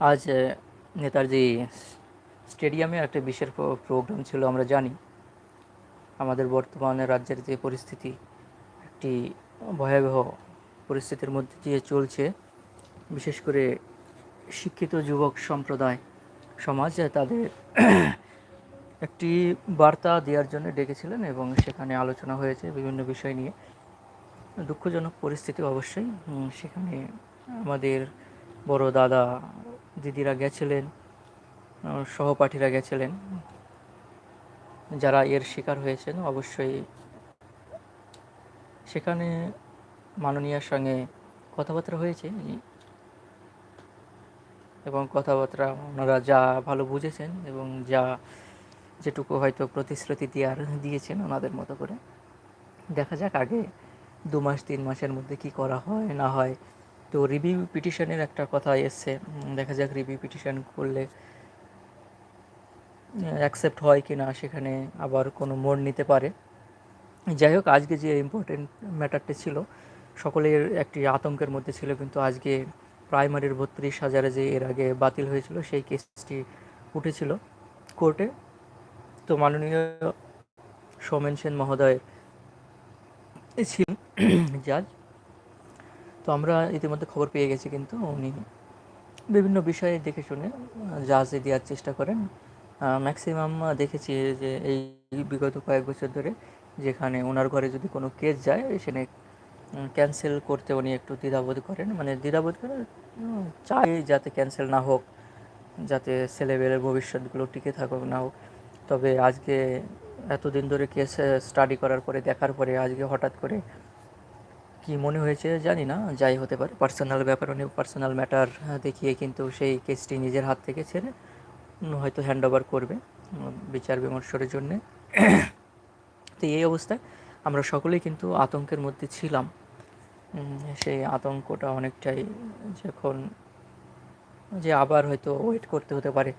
আজ নেতাজি, স্টেডিয়ামে একটা বিশেষ প্রোগ্রাম ছিল, আমরা জানি। আমাদের বর্তমানে রাজ্যের যে পরিস্থিতি, একটি ভয়াবহ পরিস্থিতির মধ্যে দিয়ে চলছে। বিশেষ করে শিক্ষিত যুবক সম্প্রদায়, সমাজ তাদের একটি বার্তা দেওয়ার জন্য ডেকেছিলেন এবং সেখানে আলোচনা হয়েছে বিভিন্ন বিষয় নিয়ে। দুঃখজনক পরিস্থিতি অবশ্যই সেখানে আমাদের বড় দাদা দিদিরা গেছিলেন সহপাঠীরা গেছিলেন। যারা এর শিকার হয়েছেন, অবশ্যই সেখানে মাননীয়ার সঙ্গে কথাবার্তা হয়েছে। এবং কথাবার্তা ওনারা যা ভালো বুঝেছেন এবং যা যেটুকু হয়তো প্রতিশ্রুতি দেওয়ার দিয়েছেন ওনাদের মতো করে। দেখা যাক আগে দু মাস, তিন মাসের মধ্যে কি করা হয়, না হয়। তো রিভিউ পিটিশনের একটা কথা এসছে দেখা যাক রিভিউ পিটিশন করলে অ্যাকসেপ্ট হয় কি না সেখানে আবার কোনো মোড় নিতে পারে। যাই হোক, আজকে যে ইম্পর্টেন্ট ম্যাটারটা ছিল, সকলের একটি আতঙ্কের মধ্যে ছিল, কিন্তু আজকে প্রাইমারির বত্রিশ হাজারে যে এর আগে বাতিল হয়েছিল, সেই কেসটি উঠেছিল কোর্টে তো মাননীয় সৌমেন সেন মহোদয় ছিলেন জাজ তো আমরা ইতিমধ্যে খবর পেয়ে গেছি কিন্তু উনি বিভিন্ন বিষয়ে দেখে শুনে জাজে দেওয়ার চেষ্টা করেন। ম্যাক্সিমাম দেখেছি যে এই বিগত কয়েক বছর ধরে যেখানে ওনার ঘরে যদি কোনো কেস যায় সেখানে ক্যান্সেল করতে উনি একটু দ্বিধাবোধ করেন। মানে দ্বিধাবোধ উম, চাই যাতে ক্যান্সেল না হোক যাতে ছেলেবেলের ভবিষ্যৎগুলো টিকে থাকুক না হোক। তবে আজকে এতদিন ধরে কেস স্টাডি করার পরে দেখার পরে আজকে হঠাৎ করে কি মনে হয়েছে জানি না, যাই হতে পারে। পার্সোনাল ব্যাপার উনি পার্সোনাল ম্যাটার দেখিয়ে কিন্তু সেই কেসটি নিজের হাত থেকে ছেড়ে হয়তো হ্যান্ড ওভার করবে বিচার বিমর্শের জন্যে। তো এই অবস্থায় আমরা সকলেই কিন্তু আতঙ্কের মধ্যে ছিলাম। সেই আতঙ্কটা অনেকটাই যখন যে আবার হয়তো ওয়েট করতে হতে পারে,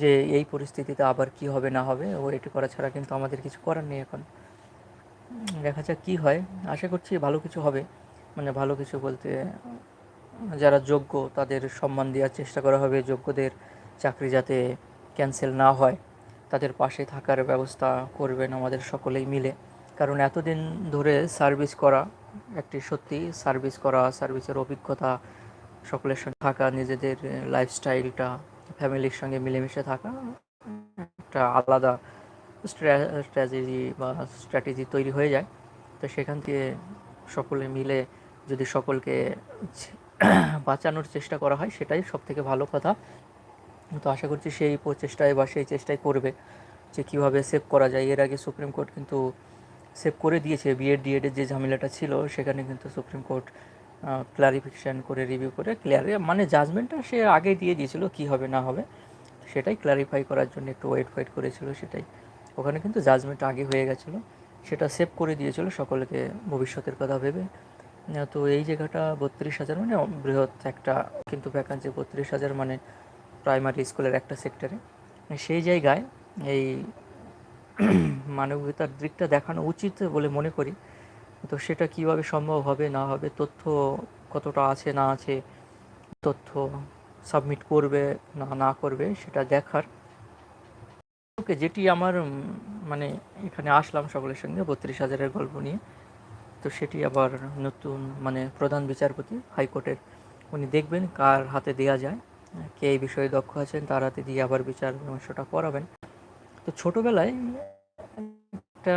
যে এই পরিস্থিতিতে আবার কি হবে না হবে ওয়েট করা ছাড়া কিন্তু আমাদের কিছু করার নেই এখন। দেখা যাক কী হয়। আশা করছি ভালো কিছু হবে। মানে ভালো কিছু বলতে, যারা যোগ্য তাদের সম্মান দেওয়ার চেষ্টা করা হবে। যোগ্যদের চাকরি যাতে ক্যান্সেল না হয়, তাদের পাশে থাকার ব্যবস্থা করবেন আমাদের সকলেই মিলে। কারণ এতদিন ধরে সার্ভিস করা একটি সত্যি সার্ভিস করা সার্ভিসের অভিজ্ঞতা, সকলের সঙ্গে থাকা, নিজেদের লাইফস্টাইলটা ফ্যামিলির সঙ্গে মিলেমিশে থাকা, একটা আলাদা স্ট্র্যাটেজি বা স্ট্র্যাটেজি তৈরি হয়ে যায়। তো সেখান থেকে সকলে মিলে যদি সকলকে বাঁচানোর চেষ্টা করা হয়, সেটাই সব থেকে ভালো কথা। তো আশা করছি সেই প্রচেষ্টায় বা সেই চেষ্টাই করবে যে কীভাবে সেভ করা যায়। এর আগে সুপ্রিম কোর্ট কিন্তু সেভ করে দিয়েছে। বিএড ডিএডের যে ঝামেলাটা ছিল, সেখানে কিন্তু সুপ্রিম কোর্ট ক্লারিফিকেশান করে রিভিউ করে ক্লিয়ার মানে জাজমেন্টটা সে আগে দিয়ে দিয়েছিল কী হবে, না হবে, সেটাই ক্লারিফাই করার জন্য একটু ওয়েট ফাইট করেছিল, সেটাই। ওখানে কিন্তু জাজমেন্ট আগে হয়ে গেছিল, সেটা সেভ করে দিয়েছিল, সকলকে ভবিষ্যতের কথা ভেবে। তো এই জায়গাটা বত্রিশ হাজার মানে বৃহৎ একটা কিন্তু ভ্যাকান্সি বত্রিশ হাজার মানে প্রাইমারি স্কুলের একটা সেক্টরে সেই জায়গায় এই মানবিকতার দিকটা দেখানো উচিত বলে মনে করি। তো সেটা কীভাবে সম্ভব হবে, না হবে, তথ্য কতটা আছে, না আছে, তথ্য সাবমিট করবে, না না করবে, সেটা দেখার ওকে, যেটি আমার মানে এখানে আসলাম সকলের সঙ্গে, বত্রিশ হাজারের গল্প নিয়ে। তো সেটি আবার নতুন মানে প্রধান বিচারপতি হাইকোর্টের, উনি দেখবেন কার হাতে দেয়া যায়, কে এই বিষয়ে দক্ষ আছেন, তার হাতে দিয়ে আবার বিচার বিমর্শটা করাবেন। তো ছোটোবেলায় একটা,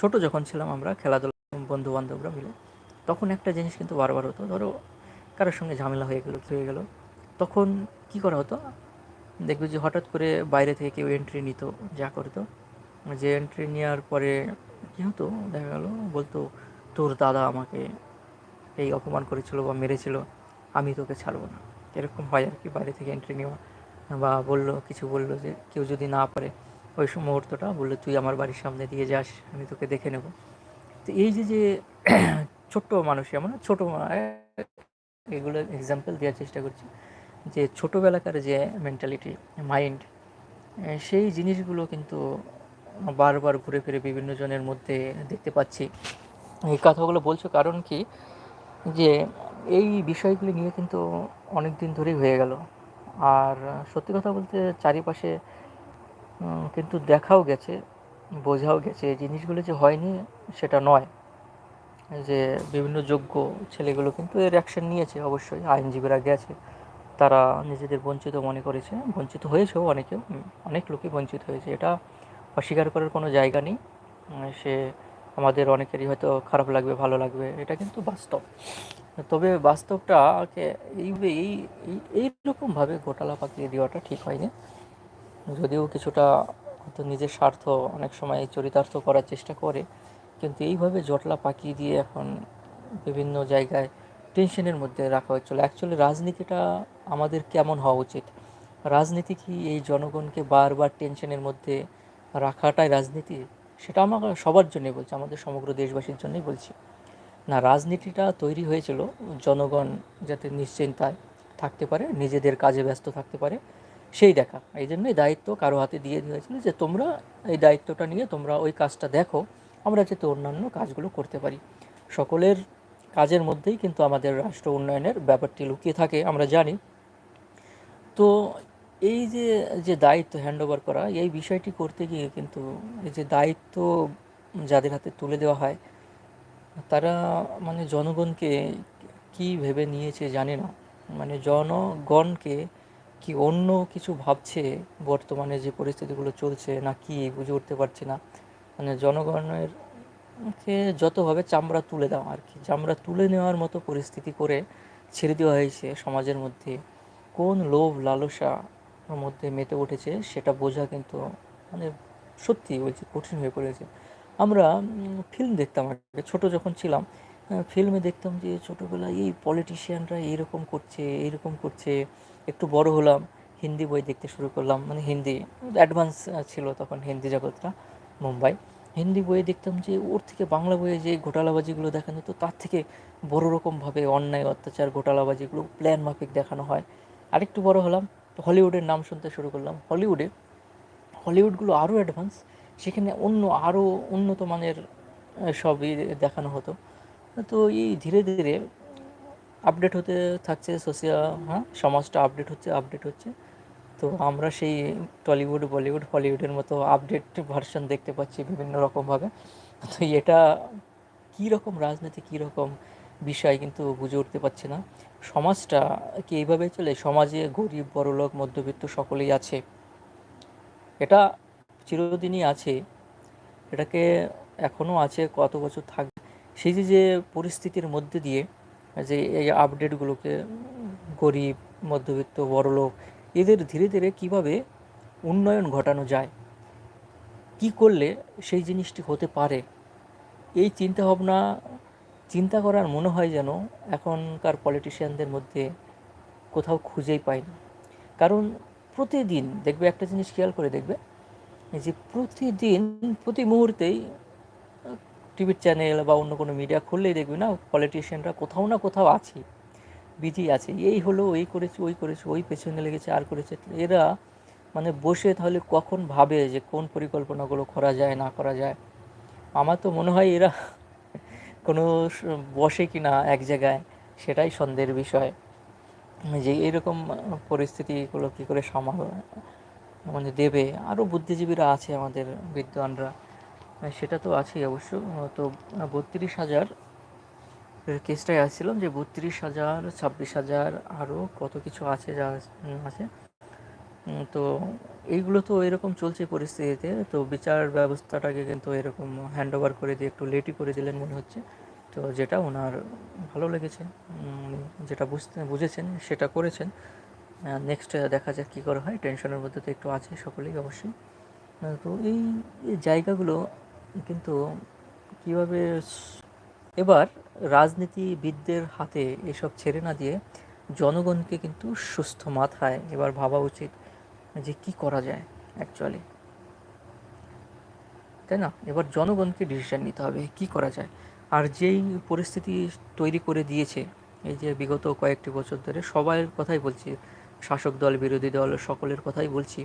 ছোট যখন ছিলাম আমরা, খেলাধুলা বন্ধু বান্ধবরা মিলে, তখন একটা জিনিস কিন্তু বারবার হতো। ধরো, কারোর সঙ্গে ঝামেলা হয়ে গেলো হয়ে গেলো, তখন কি করা হতো? দেখবে যে হঠাৎ করে বাইরে থেকে কেউ এন্ট্রি নিত, যা করতো। যে এন্ট্রি নেওয়ার পরে কী হতো? দেখা গেলো, বলতো, তোর দাদা আমাকে এই অপমান করেছিল বা মেরেছিল, আমি তোকে ছাড়বো না। এরকম হয় আর কি, বাইরে থেকে এন্ট্রি নেওয়া। বা বলল, কিছু বলল যে, কেউ যদি না পারে, ওই মুহূর্তটা, বলল, তুই আমার বাড়ির সামনে দিয়ে যাস, আমি তোকে দেখে নেব। তো এই যে যে ছোট্ট মানুষ, এমন ছোটো এগুলো এক্সাম্পল দেওয়ার চেষ্টা করছি। যে ছোটোবেলাকার যে মেন্টালিটি মাইন্ড সেই জিনিসগুলো কিন্তু বারবার ঘুরে ফিরে বিভিন্ন জনের মধ্যে দেখতে পাচ্ছি। এই কথাগুলো বলছো কারণ কি? যে এই বিষয়গুলি নিয়ে কিন্তু অনেক দিন ধরেই হয়ে গেল। আর সত্যি কথা বলতে চারিপাশে কিন্তু দেখাও গেছে, বোঝাও গেছে এই জিনিসগুলো যে হয়নি সেটা নয়। যে বিভিন্ন যোগ্য ছেলেগুলো কিন্তু এর অ্যাকশন নিয়েছে অবশ্যই, আইনজীবীরা গেছে। তারা নিজেদের বঞ্চিত মনে করেছে, বঞ্চিত হয়েছেও অনেকে অনেক লোকই বঞ্চিত হয়েছে। এটা অস্বীকার করার কোনো জায়গা নেই। সে আমাদের অনেকেরই হয়তো খারাপ লাগবে, ভালো লাগবে, এটা কিন্তু বাস্তব। তবে বাস্তবটাকে এই এই এই, এইরকমভাবে গোটালা পাকিয়ে দেওয়াটা ঠিক হয়নি। যদিও কিছুটা হয়তো নিজের স্বার্থ অনেক সময় চরিতার্থ করার চেষ্টা করে, কিন্তু এইভাবে জটলা পাকিয়ে দিয়ে এখন বিভিন্ন জায়গায় টেনশনের মধ্যে রাখা হচ্ছিল অ্যাকচুয়ালি রাজনীতিটা আমাদের কেমন হওয়া উচিত? রাজনীতি কি এই জনগণকে বারবার টেনশনের মধ্যে রাখাটাই রাজনীতি? সেটা আমাকে সবার জন্যই বলছি, আমাদের সমগ্র দেশবাসীর জন্যই বলছি। না, রাজনীতিটা তৈরি হয়েছিল, জনগণ যাতে নিশ্চিন্তায় থাকতে পারে, নিজেদের কাজে ব্যস্ত থাকতে পারে, সেই দেখা। এই জন্যই দায়িত্ব কারও হাতে দিয়ে দিয়েছিল যে, তোমরা এই দায়িত্বটা নিয়ে তোমরা ওই কাজটা দেখো, আমরা যাতে অন্যান্য কাজগুলো করতে পারি। সকলের কাজের মধ্যেই কিন্তু আমাদের রাষ্ট্র উন্নয়নের ব্যাপারটি লুকিয়ে থাকে, আমরা জানি। তো এই যে যে দায়িত্ব হ্যান্ড ওভার করা, এই বিষয়টি করতে গিয়ে কিন্তু এই যে দায়িত্ব যাদের হাতে তুলে দেওয়া হয়, তারা মানে জনগণকে কি ভেবে নিয়েছে জানে না। মানে জনগণকে কি অন্য কিছু ভাবছে, বর্তমানে যে পরিস্থিতিগুলো চলছে, না কি বুঝে উঠতে পারছে না। মানে জনগণের কে যতভাবে চামড়া তুলে দেওয়া আর কি, চামড়া তুলে নেওয়ার মতো পরিস্থিতি করে ছেড়ে দেওয়া হয়েছে সমাজের মধ্যে। কোন লোভ লালসা মধ্যে মেতে উঠেছে সেটা বোঝা কিন্তু মানে সত্যি বলছি কঠিন হয়ে পড়েছে। আমরা ফিল্ম দেখতাম আগে ছোট যখন ছিলাম ফিল্মে দেখতাম যে ছোটোবেলায় এই পলিটিশিয়ানরা এইরকম করছে এইরকম করছে। একটু বড় হলাম, হিন্দি বই দেখতে শুরু করলাম। মানে হিন্দি অ্যাডভান্স ছিল তখন হিন্দি জগৎটা, মুম্বাই। হিন্দি বইয়ে দেখতাম যে, ওর থেকে বাংলা বইয়ে যে ঘোটালাবাজিগুলো দেখানো হতো তার থেকে বড় রকমভাবে অন্যায়, অত্যাচার, ঘোটালাবাজিগুলো প্ল্যান মাফিক দেখানো হয়। আরেকটু বড় হলাম তো হলিউডের নাম শুনতে শুরু করলাম। হলিউডে, হলিউডগুলো আরও অ্যাডভান্স সেখানে অন্য আরও উন্নত মানের সবই দেখানো হতো। তো এই ধীরে ধীরে আপডেট হতে থাকছে সোশিয়াল হ্যাঁ সমাজটা আপডেট হচ্ছে আপডেট হচ্ছে। তো আমরা সেই টলিউড, বলিউড, হলিউডের মতো আপডেট ভার্সন দেখতে পাচ্ছি বিভিন্ন রকমভাবে। তো এটা কী রকম রাজনীতি কী রকম বিষয় কিন্তু বুঝে উঠতে পারছি না। সমাজটা কি এইভাবে চলে? সমাজে গরিব, বড়লোক, মধ্যবিত্ত সকলেই আছে। এটা চিরদিনই আছে। এটাকে এখনও আছে, কত বছর থাকবে সেই যে যে পরিস্থিতির মধ্যে দিয়ে যে এই আপডেটগুলোকে গরিব, মধ্যবিত্ত, বড়লোক এদের ধীরে ধীরে কীভাবে উন্নয়ন ঘটানো যায়, কি করলে সেই জিনিসটি হতে পারে, এই চিন্তা ভাবনা চিন্তা করার মনে হয় যেন এখনকার পলিটিশিয়ানদের মধ্যে কোথাও খুঁজেই পাই না কারণ প্রতিদিন, দেখবে একটা জিনিস খেয়াল করে দেখবে যে প্রতিদিন, প্রতি মুহূর্তেই টিভির চ্যানেল বা অন্য কোনো মিডিয়া খুললেই দেখবে না পলিটিশিয়ানরা কোথাও না কোথাও আছে। বিজি আছে, এই হলো, এই করেছে, ওই করেছে, ওই পেছনে লেগেছে, আর করেছে। এরা মানে বসে তাহলে কখন ভাবে যে কোন পরিকল্পনাগুলো করা যায়, না করা যায়? আমার তো মনে হয় এরা কোনো বসে কি না এক জায়গায়, সেটাই সন্দেহের বিষয়। যে এরকম পরিস্থিতিগুলো কী করে সামাল মানে দেবে? আরও বুদ্ধিজীবীরা আছে আমাদের বিদ্বানরা। সেটা তো আছেই অবশ্য। তো বত্রিশ হাজার কেসটাই আসছিলাম যে বত্রিশ হাজার, ছাব্বিশ হাজার আরও কত কিছু আছে যা আছে। তো এইগুলো তো এরকম চলছে পরিস্থিতিতে। তো বিচার ব্যবস্থাটাকে কিন্তু এরকম হ্যান্ড ওভার করে দিয়ে একটু লেটই করে দিলেন মনে হচ্ছে। তো যেটা ওনার ভালো লেগেছে। যেটা বুঝতে, বুঝেছেন, সেটা করেছেন। নেক্সট দেখা যাক কী করে হয়। টেনশনের মধ্যে তো একটু আছে সকলেই অবশ্যই। তো এই জায়গাগুলো কিন্তু কীভাবে এবার রাজনীতিবিদদের হাতে এসব ছেড়ে না দিয়ে জনগণকে কিন্তু সুস্থ মাথায় এবার ভাবা উচিত যে কি করা যায় অ্যাকচুয়ালি তাই না? এবার জনগণকে ডিসিশন নিতে হবে কি করা যায়। আর যেই পরিস্থিতি তৈরি করে দিয়েছে, এই যে বিগত কয়েকটি বছর ধরে সবার কথাই বলছি, শাসক দল, বিরোধী দল, সকলের কথাই বলছি,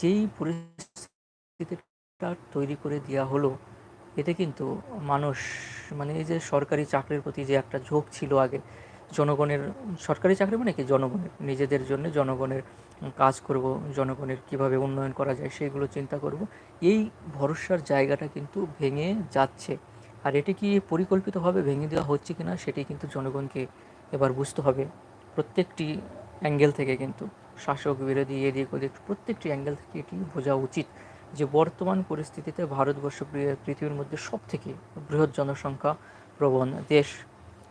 যেই পরিস্থিতিটা তৈরি করে দেওয়া হলো, এতে কিন্তু মানুষ মানে এই যে সরকারি চাকরির প্রতি যে একটা ঝোঁক ছিল আগে, জনগণের, সরকারি চাকরি মানে কি? জনগণের, নিজেদের জন্য জনগণের কাজ করব, জনগণের কীভাবে উন্নয়ন করা যায় সেগুলো চিন্তা করব। এই ভরসার জায়গাটা কিন্তু ভেঙে যাচ্ছে। আর এটি কি পরিকল্পিতভাবে ভেঙে দেওয়া হচ্ছে কিনা সেটি কিন্তু জনগণকে এবার বুঝতে হবে। প্রত্যেকটি অ্যাঙ্গেল থেকে কিন্তু শাসক বিরোধী এদিক ওদিক প্রত্যেকটি অ্যাঙ্গেল থেকে এটি বোঝা উচিত। যে বর্তমান পরিস্থিতিতে ভারতবর্ষ পৃথিবীর মধ্যে সব থেকে বৃহৎ জনসংখ্যা প্রবণ দেশ,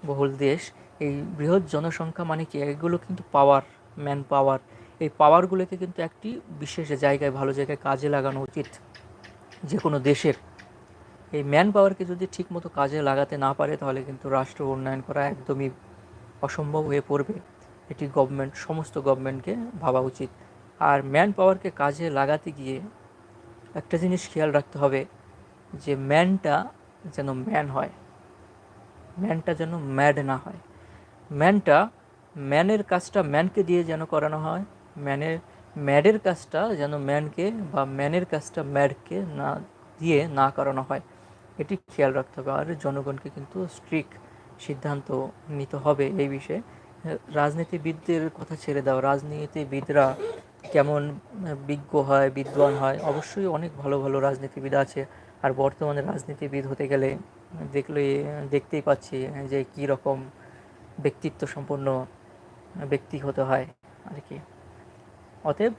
বহুল দেশ, এই বৃহৎ জনসংখ্যা মানে কি? এগুলো কিন্তু পাওয়ার ম্যান পাওয়ার এই পাওয়ারগুলোকে কিন্তু একটি বিশেষ জায়গায়, ভালো জায়গায় কাজে লাগানো উচিত যে কোনো দেশের। এই ম্যান পাওয়ারকে যদি ঠিকমতো কাজে লাগাতে না পারে, তাহলে কিন্তু রাষ্ট্র উন্নয়ন করা একদমই অসম্ভব হয়ে পড়বে। এটি গভর্নমেন্ট সমস্ত গভর্নমেন্টকে ভাবা উচিত। আর ম্যান পাওয়ারকে কাজে লাগাতে গিয়ে একটা জিনিস খেয়াল রাখতে হবে যে ম্যানটা যেন ম্যান হয়। ম্যানটা যেন ম্যাড না হয়। ম্যানটা ম্যানের কাজটা ম্যানকে দিয়ে যেন করানো হয়, ম্যানের, ম্যাডের কাজটা যেন ম্যানকে বা ম্যানের কাজটা ম্যাডকে না দিয়ে না করানো হয়। এটি খেয়াল রাখতে হবে। আর জনগণকে কিন্তু স্ট্রিক্ট সিদ্ধান্ত নিতে হবে এই বিষয়ে। রাজনীতিবিদদের কথা ছেড়ে দাও। রাজনীতিবিদরা কেমন বিজ্ঞ হয়, বিদ্বান হয়, অবশ্যই অনেক ভালো ভালো রাজনীতিবিদ আছে। আর বর্তমানে রাজনীতিবিদ হতে গেলে দেখলে, দেখতেই পাচ্ছি যে কী রকম ব্যক্তিত্ব সম্পন্ন ব্যক্তি হতে হয় আর কি। অতএব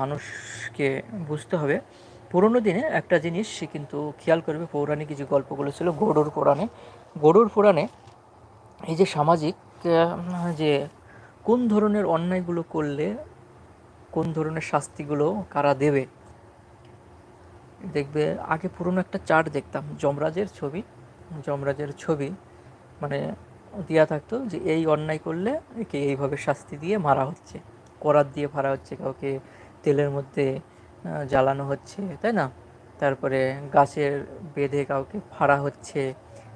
মানুষকে বুঝতে হবে, পুরোনো দিনে একটা জিনিস কিন্তু খেয়াল করবে, পৌরাণিক কিছু গল্পগুলো ছিল গরুর পুরাণে গরুর পুরাণে এই যে সামাজিক যে কোন ধরনের অন্যায়গুলো করলে কোন ধরনের শাস্তিগুলো কারা দেবে? দেখবে, আগে পুরনো একটা চার্ট দেখতাম, যমরাজের ছবি। যমরাজের ছবি মানে দেওয়া থাকতো যে, এই অন্যায় করলে একে এইভাবে শাস্তি দিয়ে মারা হচ্ছে। করাত দিয়ে মারা হচ্ছে, কাউকে তেলের মধ্যে জ্বালানো হচ্ছে, তাই না? তারপরে গাছের বেঁধে কাউকে ফাড়া হচ্ছে,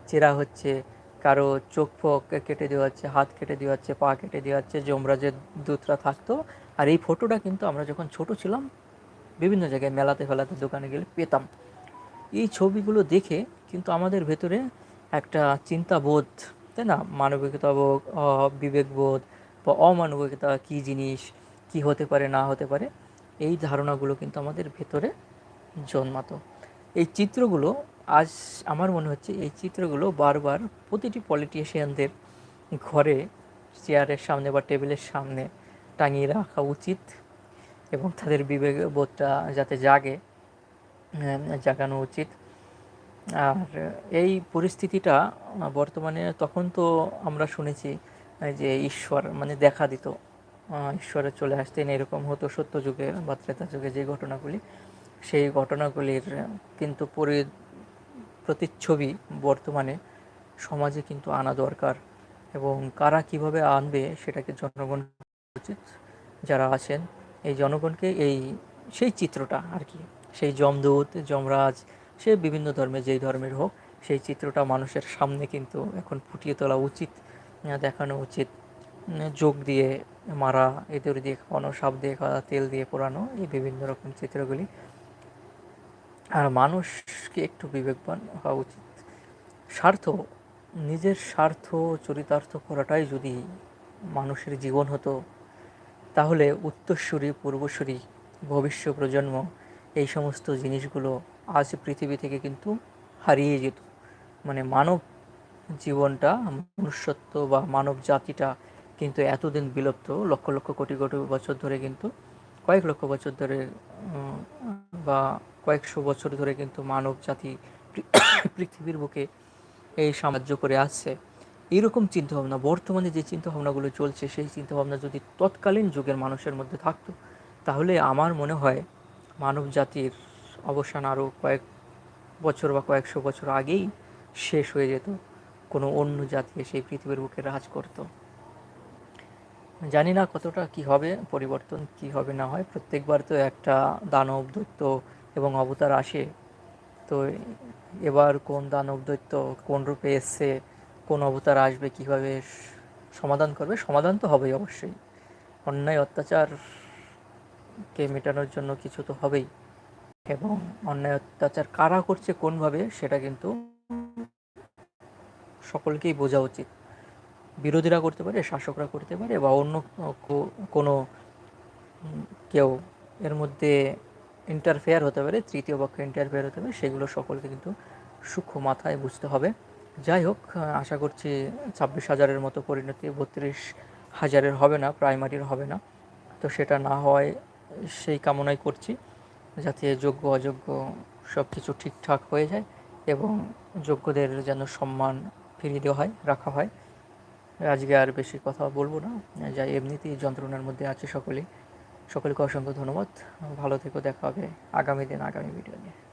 চেরা হচ্ছে কারও চোখ ফোক কেটে দেওয়া হচ্ছে হাত কেটে দেওয়া হচ্ছে পা কেটে দেওয়া হচ্ছে যমরাজের দূতরা থাকতো। আর এই ফটোটা কিন্তু আমরা যখন ছোট ছিলাম, বিভিন্ন জায়গায় মেলাতে ফেলাতে দোকানে গেলে পেতাম। এই ছবিগুলো দেখে কিন্তু আমাদের ভেতরে একটা চিন্তাবোধ, তাই না? মানবিকতা বোধ বিবেকবোধ, বা অমানবিকতা, কী জিনিস, কি হতে পারে, না হতে পারে, এই ধারণাগুলো কিন্তু আমাদের ভেতরে জন্মাতো। এই চিত্রগুলো আজ আমার মনে হচ্ছে এই চিত্রগুলো বারবার প্রতিটি পলিটিশিয়ানদের ঘরে চেয়ারের সামনে বা টেবিলের সামনে টাঙিয়ে রাখা উচিত এবং তাদের বিবেকবোধটা যাতে জাগে জাগানো উচিত। আর এই পরিস্থিতিটা বর্তমানে তখন তো আমরা শুনেছি যে ঈশ্বর মানে দেখা দিত ঈশ্বরে চলে আসতেন, এরকম হতো সত্য যুগে বা ত্রেতা যুগে যে ঘটনাগুলি। সেই ঘটনাগুলির কিন্তু পরি প্রতিচ্ছবি বর্তমানে সমাজে কিন্তু আনা দরকার এবং কারা কীভাবে আনবে সেটাকে জনগণ উচিত যারা আছেন, এই জনগণকে এই, সেই চিত্রটা আর কি, সেই যমদূত, যমরাজ, সে বিভিন্ন ধর্মে যেই ধর্মের হোক, সেই চিত্রটা মানুষের সামনে কিন্তু এখন ফুটিয়ে তোলা উচিত, দেখানো উচিত, যোগ দিয়ে মারা এদের দিয়ে খাওয়ানো, সাপ দিয়ে খাওয়া, তেল দিয়ে পোড়ানো, এই বিভিন্ন রকম চিত্রগুলি আর মানুষকে একটু বিবেকবান হওয়া উচিত। স্বার্থ, নিজের স্বার্থ চরিতার্থ করাটাই যদি মানুষের জীবন হতো, তাহলে উত্তরসূরি, পূর্বসূরি ভবিষ্য প্রজন্ম এই সমস্ত জিনিসগুলো আজ পৃথিবী থেকে কিন্তু হারিয়ে যেত। মানে মানব জীবনটা, মনুষ্যত্ব বা মানব জাতিটা কিন্তু এতদিন বিলুপ্ত, লক্ষ লক্ষ কোটি কোটি বছর ধরে কিন্তু কয়েক লক্ষ বছর ধরে বা কয়েকশো বছর ধরে কিন্তু মানব জাতি পৃথিবীর বুকে এই সাহায্য করে আসছে। এইরকম চিন্তাভাবনা, বর্তমানে যে চিন্তাভাবনাগুলো চলছে, সেই চিন্তাভাবনা যদি তৎকালীন যুগের মানুষের মধ্যে থাকতো, তাহলে আমার মনে হয় মানব জাতির অবসান আরও কয়েক বছর বা কয়েকশো বছর আগেই শেষ হয়ে যেত। কোনো অন্য জাতি সেই পৃথিবীর বুকে রাজ করতো। জানি না কতটা কি হবে, পরিবর্তন কি হবে না হয়। প্রত্যেকবার তো একটা দানব দৈত্য এবং অবতার আসে। তো এবার কোন দানব দৈত্য কোন রূপে এসছে, কোন অবতার আসবে, কীভাবে সমাধান করবে? সমাধান তো হবেই অবশ্যই। অন্যায় অত্যাচারকে মেটানোর জন্য কিছু তো হবেই। এবং অন্যায় অত্যাচার কারা করছে কোনভাবে, সেটা কিন্তু সকলকেই বোঝা উচিত। বিরোধীরা করতে পারে, শাসকরা করতে পারে বা অন্য কোনো কেউ এর মধ্যে ইন্টারফেয়ার হতে পারে, তৃতীয় পক্ষ ইন্টারফেয়ার হতে পারে, সেগুলো সকলকে কিন্তু সূক্ষ্ম মাথায় বুঝতে হবে। যাই হোক, আশা করছি ছাব্বিশ হাজারের মতো পরিণতি, বত্রিশ হাজারের হবে না, প্রাইমারির হবে না। তো সেটা না হওয়ায় সেই কামনাই করছি। যাতে যোগ্য, অযোগ্য সব কিছু ঠিকঠাক হয়ে যায় এবং যোগ্যদের যেন সম্মান ফিরিয়ে দেওয়া হয়, রাখা হয়। আজকে আর বেশি কথা বলব না। যা এমনিতেই যন্ত্রণার মধ্যে আছে সকলেই। সকলকে অসংখ্য ধন্যবাদ। ভালো থেকো, দেখা হবে আগামী দিন, আগামী ভিডিও নিয়ে।